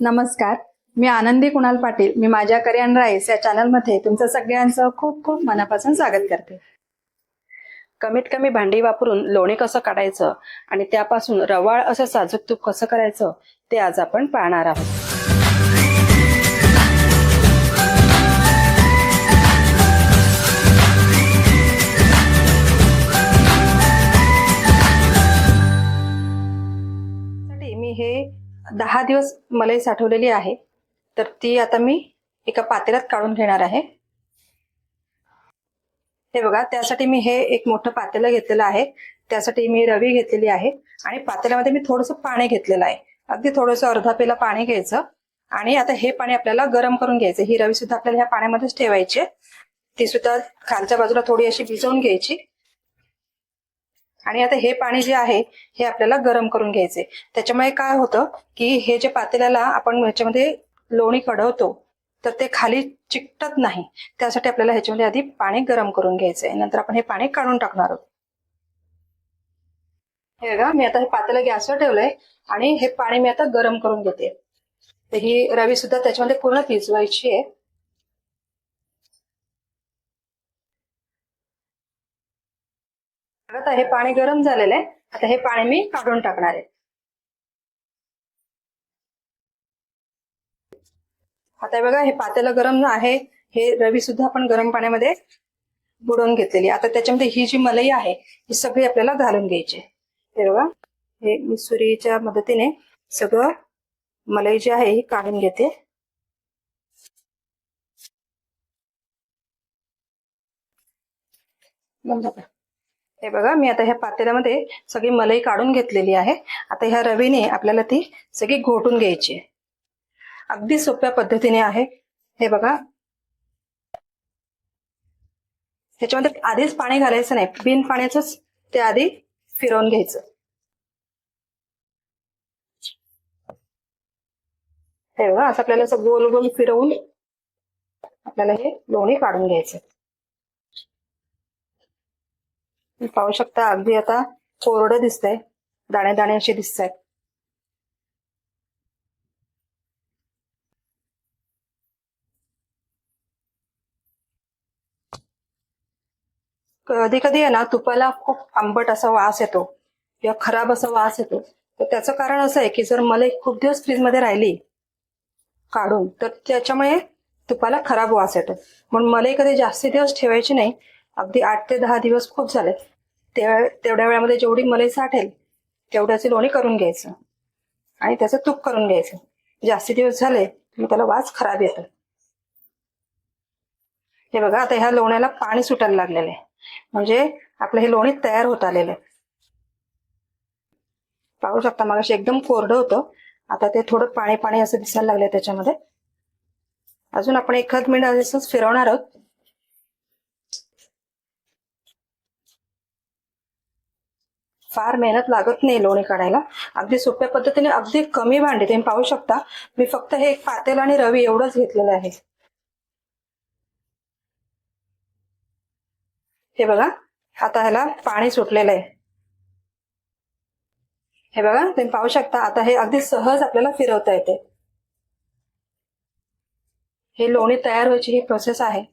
नमस्कार. मी आनंदी कुणाल पाटील. मी माझ्या करियन राईस या चॅनलमध्ये तुमचं सगळ्यांचं खूप खूप मनापासून स्वागत करते. कमीत कमी भांडी वापरून लोणी कसं काढायचं आणि त्यापासून रवाळ असं साजूक तूप कसं करायचं ते आज आपण पाहणार आहोत. दहा दिवस मलाई साठवलेली आहे तर ती आता मी एका पातेल्यात काढून घेणार आहे. हे बघा त्यासाठी मी हे एक मोठं पातेलं घेतलेलं आहे. त्यासाठी मी रवी घेतलेली आहे आणि पातेल्यामध्ये मी थोडंसं पाणी घेतलेलं आहे. अगदी थोडंसं अर्धा पेला पाणी घ्यायचं आणि आता हे पाणी आपल्याला गरम करून घ्यायचं ही रवी सुद्धा आपल्याला ह्या पाण्यामध्येच ठेवायची ती सुद्धा खालच्या बाजूला थोडी अशी भिजवून घ्यायची. आणि आता हे पाणी जे आहे हे आपल्याला गरम करून घ्यायचे त्याच्यामुळे काय होतं की हे जे पातेल्याला आपण ह्याच्यामध्ये लोणी कढवतो तर ते खाली चिकटत नाही. त्यासाठी आपल्याला ह्याच्यामध्ये आधी पाणी गरम करून घ्यायचंय. नंतर आपण हे पाणी काढून टाकणार आहोत. हे बघा मी आता हे पातेलं गॅसवर ठेवलंय आणि हे पाणी मी आता गरम करून घेते. ही रवी सुद्धा त्याच्यामध्ये पूर्ण भिजवायची आहे. आता हे पाणी गरम झालेलं आहे. आता हे पाणी मी काढून टाकणार आहे. आता हे बघा हे पातेलं गरम आहे. हे रवी सुद्धा आपण गरम पाण्यामध्ये बुडवून घेतलेली आता त्याच्यामध्ये ही जी मलई आहे ही सगळी आपल्याला घालून घ्यायची हे बघा हे मी सुरीच्या मदतीने सगळं मलाई जी आहे ही काढून घेते. बंद हे बघा मी आता ह्या पातेल्यामध्ये सगळी मलाई काढून घेतलेली आहे. आता ह्या रवीने आपल्याला ती सगळी घोटून घ्यायची आहे. अगदी सोप्या पद्धतीने आहे. हे बघा. ह्याच्यामध्ये आधीच पाणी घालायचं नाही. बिन पाण्याचंच ते आधी फिरवून घ्यायचं. हे बघा असं आपल्याला असं गोल गोल फिरवून आपल्याला हे लोणी काढून घ्यायचं तुम्ही पाहू शकता अगदी आता कोरडं दिसतंय. दाणे दाणे असे दिसत आहेत कधी कधी आहे ना तुपाला खूप आंबट असा वास येतो किंवा खराब असा वास येतो. तर त्याचं कारण असं आहे की जर मलाई खूप दिवस फ्रीजमध्ये राहिली काढून तर त्याच्यामुळे तुपाला खराब वास येतो. म्हणून मलाई कधी जास्ती दिवस ठेवायची नाही अगदी आठ ते दहा दिवस खूप झाले. तेव्हा तेवढ्या वेळामध्ये जेवढी मलाई साठेल तेवढ्याचे लोणी करून घ्यायचं. आणि त्याचं तूप करून घ्यायचं. जास्ती दिवस झाले की त्याला वास खराब येतो. हे बघा आता ह्या लोण्याला पाणी सुटायला लागलेलं आहे. म्हणजे आपलं हे लोणी तयार होत आलेलं आहे. पाहू शकता मग एकदम कोरडं होतं. आता ते थोडं पाणी पाणी असं दिसायला लागलं त्याच्यामध्ये. अजून आपण एखाद मिनिट असंच फिरवणार आहोत. फार मेहनत लागत नाही लोणी काढायला. अगदी सोप्या पद्धतीने अगदी कमी भांडी तुम्ही पाहू शकता. मी फक्त हे एक पातेल आणि रवी एवढंच घेतलेलं आहे. हे बघा आता ह्याला पाणी सुटलेलं आहे. हे बघा तुम्ही पाहू शकता आता हे अगदी सहज आपल्याला फिरवता येते. हे लोणी तयार व्हायची ही प्रोसेस आहे.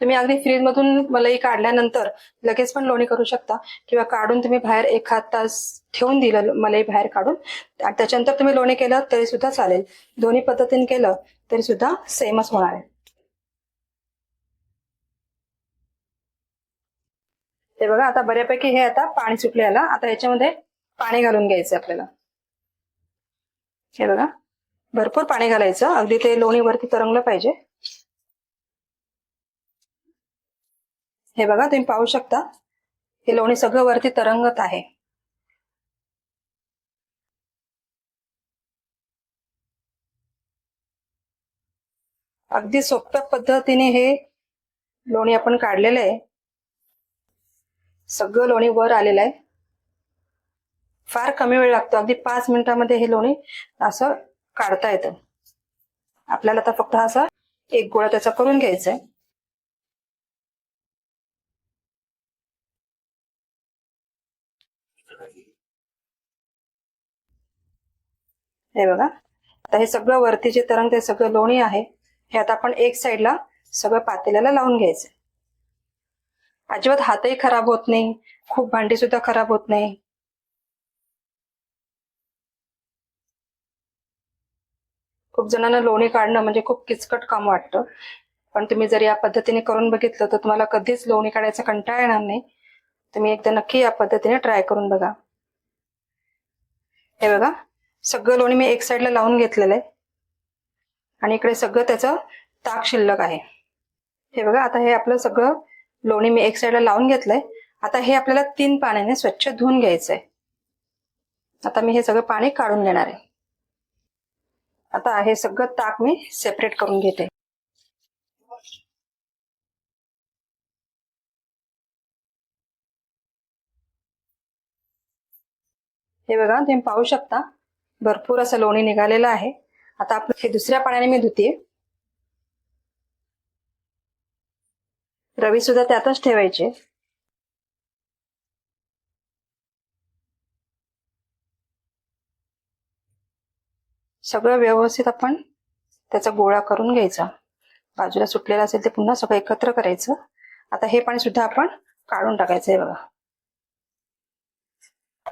तुम्ही अगदी फ्रीज मधून काढल्यानंतर लगेच पण लोणी करू शकता. किंवा काढून तुम्ही बाहेर एखाद तास ठेवून दिलं मलई बाहेर काढून. त्याच्यानंतर तुम्ही लोणी केलं तरी सुद्धा चालेल. दोन्ही पद्धतीने केलं तरी सुद्धा सेमच होणार आहे. हे बघा आता बऱ्यापैकी हे आता पाणी सुटले याला. आता याच्यामध्ये पाणी घालून घ्यायचं आपल्याला. हे बघा भरपूर पाणी घालायचं. अगदी ते लोणीवरती तरंगलं पाहिजे. हे बघा तुम्ही पाहू शकता. हे लोणी सगळं वरती तरंगत आहे. अगदी सोप्या पद्धतीने हे लोणी आपण काढलेलं आहे. सगळं लोणी वर आलेलं आहे. फार कमी वेळ लागतो. अगदी पाच मिनिटामध्ये हे लोणी असं काढता येतं. आपल्याला आता फक्त असं असा एक गोळा त्याचा करून घ्यायचा आहे. हे बघा. आता हे सगळं वरती जे तरंग ते सगळं लोणी आहे. हे आता आपण एक साईडला सगळं पातेल्याला लावून घ्यायचं. अजिबात हातही खराब होत नाही. खूप भांडी सुद्धा खराब होत नाही. खूप जणांना लोणी काढणं म्हणजे खूप किचकट काम वाटतं. पण तुम्ही जर या पद्धतीने करून बघितलं तर तुम्हाला कधीच लोणी काढायचा कंटाळा येणार नाही. तुम्ही एकदा नक्की या पद्धतीने ट्राय करून बघा. हे बघा. सगळं लोणी मी एक साईडला लावून घेतलेलं आहे. आणि इकडे सगळं त्याचं ताक शिल्लक आहे. हे बघा आता हे आपलं सगळं लोणी मी एक साईडला लावून घेतलंय. आता हे आपल्याला तीन पाण्याने स्वच्छ धुवून घ्यायचंय. आता मी हे सगळं पाणी काढून घेणार आहे. आता हे सगळं ताक मी सेपरेट करून घेते. हे बघा तुम्ही पाहू शकता. भरपूर असं लोणी निघालेलं आहे. आता आपलं हे दुसऱ्या पाण्याने मी धुते रवी सुद्धा त्यातच ठेवायचे. सगळं व्यवस्थित आपण त्याचा गोळा करून घ्यायचा. बाजूला सुटलेलं असेल ते पुन्हा सगळं एकत्र करायचं. आता हे पाणी सुद्धा आपण काढून टाकायचं आहे बघा.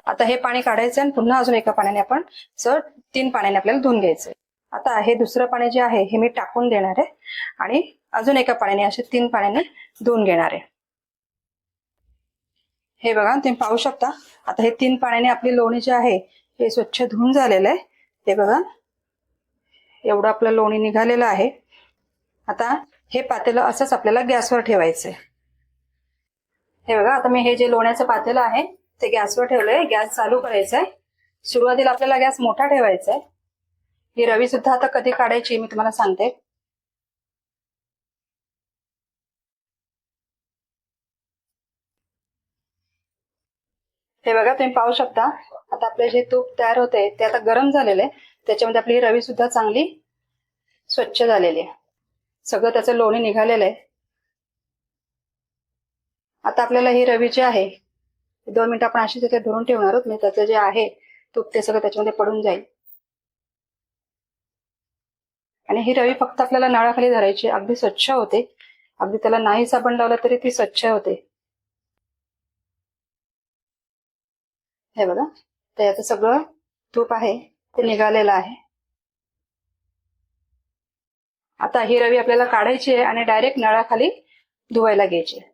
आता हे पाणी काढायचं आणि पुन्हा अजून एका पाण्याने आपण सर तीन पाण्याने आपल्याला धुवून घ्यायचं आता हे दुसरं पाणी जे आहे हे मी टाकून देणार आहे. आणि अजून एका पाण्याने असे तीन पाण्याने धुवून घेणार आहे. हे बघा तुम्ही पाहू शकता. आता हे तीन पाण्याने आपली लोणी जे आहे हे स्वच्छ धुवून झालेलं आहे. ते बघा एवढं आपलं लोणी निघालेलं आहे. आता हे पातेलं असंच आपल्याला गॅसवर ठेवायचंय हे बघा आता मी हे जे लोण्याचं पातेलं आहे ते गॅसवर ठेवलंय. गॅस चालू करायचा आहे सुरुवातीला आपल्याला गॅस मोठा ठेवायचा आहे ही रवी सुद्धा आता कधी काढायची मी तुम्हाला सांगते. हे बघा तुम्ही पाहू शकता. आता आपले जे तूप तयार होते ते आता गरम झालेले. आहे त्याच्यामध्ये आपली ही रवी सुद्धा चांगली स्वच्छ झालेली आहे. सगळं त्याचं लोणी निघालेलं आहे. आता आपल्याला ही रवी जी आहे दोन मिनिटं आपण अशी इथे धरून ठेवणार आहोत. म्हणजे त्याचं जे आहे तूप ते सगळं त्याच्यामध्ये पडून जाईल. आणि ही रवी फक्त आपल्याला नळाखाली धरायची. अगदी स्वच्छ होते. अगदी त्याला नाही साबण लावलं तरी ती स्वच्छ होते. हे बघा. तर याचं सगळं तूप आहे. ते निघालेलं आहे. आता ही रवी आपल्याला काढायची आहे आणि डायरेक्ट नळाखाली धुवायला घ्यायची आहे.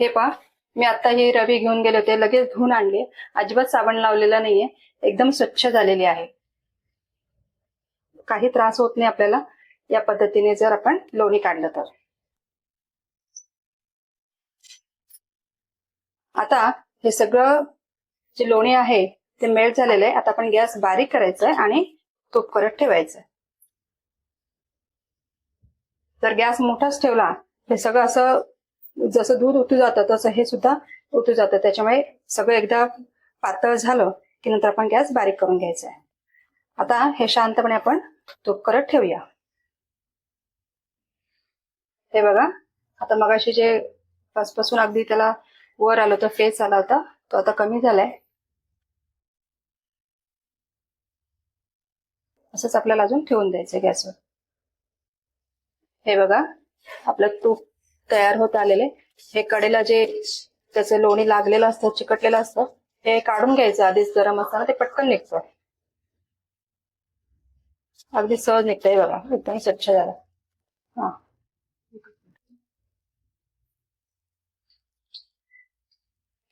हे पहा मी आता ही रवी घेऊन गेले होते लगेच धुवून आणले. अजिबात साबण लावलेला नाहीये एकदम स्वच्छ झालेली आहे. काही त्रास होत नाही आपल्याला या पद्धतीने जर आपण लोणी काढलं तर. आता हे सगळं जे लोणी आहे ते मेल्ट झालेलं आहे. आता आपण गॅस बारीक करायचंय आहे आणि तूप करत ठेवायचं जर गॅस मोठाच ठेवला हे सगळं असं जसं दूध उतू जातं तसं हे सुद्धा उतू जातं. त्याच्यामुळे सगळं एकदा पातळ झालं की नंतर आपण गॅस बारीक करून घ्यायचा आहे. आता हे शांतपणे आपण तूप करत ठेवूया. हे बघा आता मगाशी जे पासपासून अगदी त्याला वर आलं होतं फेस आला होता तो आता कमी झालाय. असंच आपल्याला अजून ठेवून द्यायचं गॅसवर. हे बघा आपलं तूप तयार होत आलेले. हे कडेला जे त्याचं लोणी लागलेलं असतं चिकटलेलं असतं हे काढून घ्यायचं आधीच गरम असताना ते पटकन निघतं. अगदी सहज निघतंय बघा एकदम स्वच्छ झालं. हा.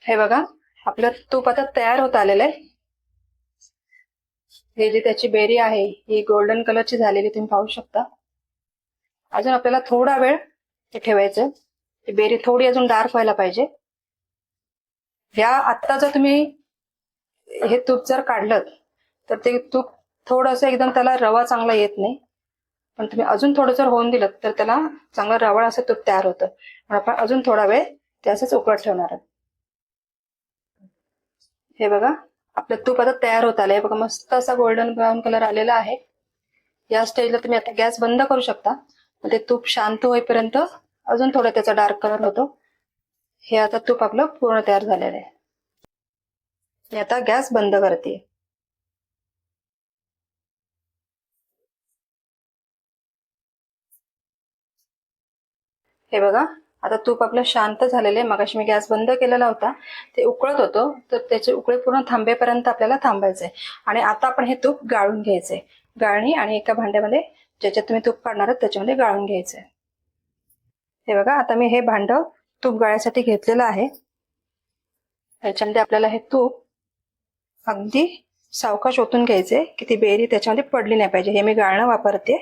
हे बघा आपलं तूप आता तयार होत आलेलं आहे. हे जी त्याची बेरी आहे ही गोल्डन कलरची झालेली तुम्ही पाहू शकता. अजून आपल्याला थोडा वेळ ते ठेवायचं. ती बेरी थोडी अजून डार्क व्हायला पाहिजे. ह्या आत्ता जर तुम्ही हे तूप जर काढलं तर ते तूप थोडंसं एकदम त्याला रवा चांगला येत नाही. पण तुम्ही अजून थोडं जर होऊन दिलं तर त्याला चांगलं रवाळ असं तूप तयार होतं. पण आपण अजून थोडा वेळ ते असंच उकळत ठेवणार आहोत. हे बघा आपलं तूप आता तयार होत आलंय. बघा मस्त असा गोल्डन ब्राऊन कलर आलेला आहे. या स्टेजला तुम्ही आता गॅस बंद करू शकता. ते तूप शांत होईपर्यंत अजून थोडं त्याचा डार्क कलर होतो. हे आता तूप आपलं पूर्ण तयार झालेलं आहे. मी आता गॅस बंद करते. हे बघा आता तूप आपलं शांत झालेलं आहे. मगाशी मी गॅस बंद केलेला होता. ते उकळत होतो. तर त्याचे उकळे पूर्ण थांबेपर्यंत आपल्याला थांबायचंय. आणि आता आपण हे तूप गाळून घ्यायचंय. गाळणी आणि एका भांड्यामध्ये ज्याच्यात तुम्ही तूप काढणार आहात त्याच्यामध्ये गाळून घ्यायचं आहे हे बघा आता मी हे भांड तूप गाळ्यासाठी घेतलेलं आहे. त्याच्यामध्ये आपल्याला हे तूप अगदी सावकाश ओतून घ्यायचे की ती बेरी त्याच्यामध्ये पडली नाही पाहिजे. हे मी गाळणं वापरते.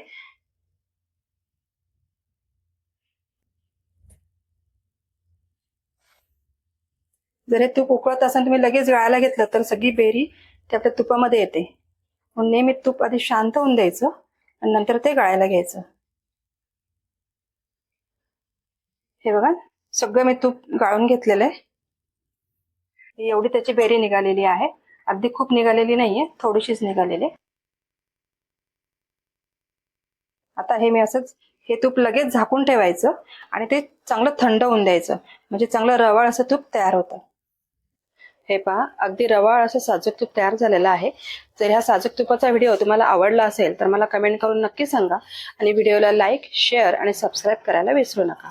जर हे तूप उकळत असेल तुम्ही लगेच गाळायला घेतलं तर सगळी बेरी ते आपल्या तुपामध्ये येते. म्हणून नेहमी तूप आधी शांत होऊन द्यायचं. आणि नंतर ते गाळायला घ्यायचं. हे बघा सगळं मी तूप गाळून घेतलेलं आहे. एवढी त्याची बेरी निघालेली आहे. अगदी खूप निघालेली नाहीये थोडीशीच निघालेली आहे. आता हे मी असंच हे तूप लगेच झाकून ठेवायचं आणि ते चांगलं थंड होऊन द्यायचं. म्हणजे चांगलं रवाळ असं तूप तयार होतं. हे पहा अगदी रवाळ असं साजूक तूप तयार झालेलं आहे. जर ह्या साजूक तुपाचा व्हिडिओ तुम्हाला आवडला असेल तर मला कमेंट करून नक्की सांगा आणि व्हिडिओला लाईक शेअर आणि सबस्क्राईब करायला विसरू नका.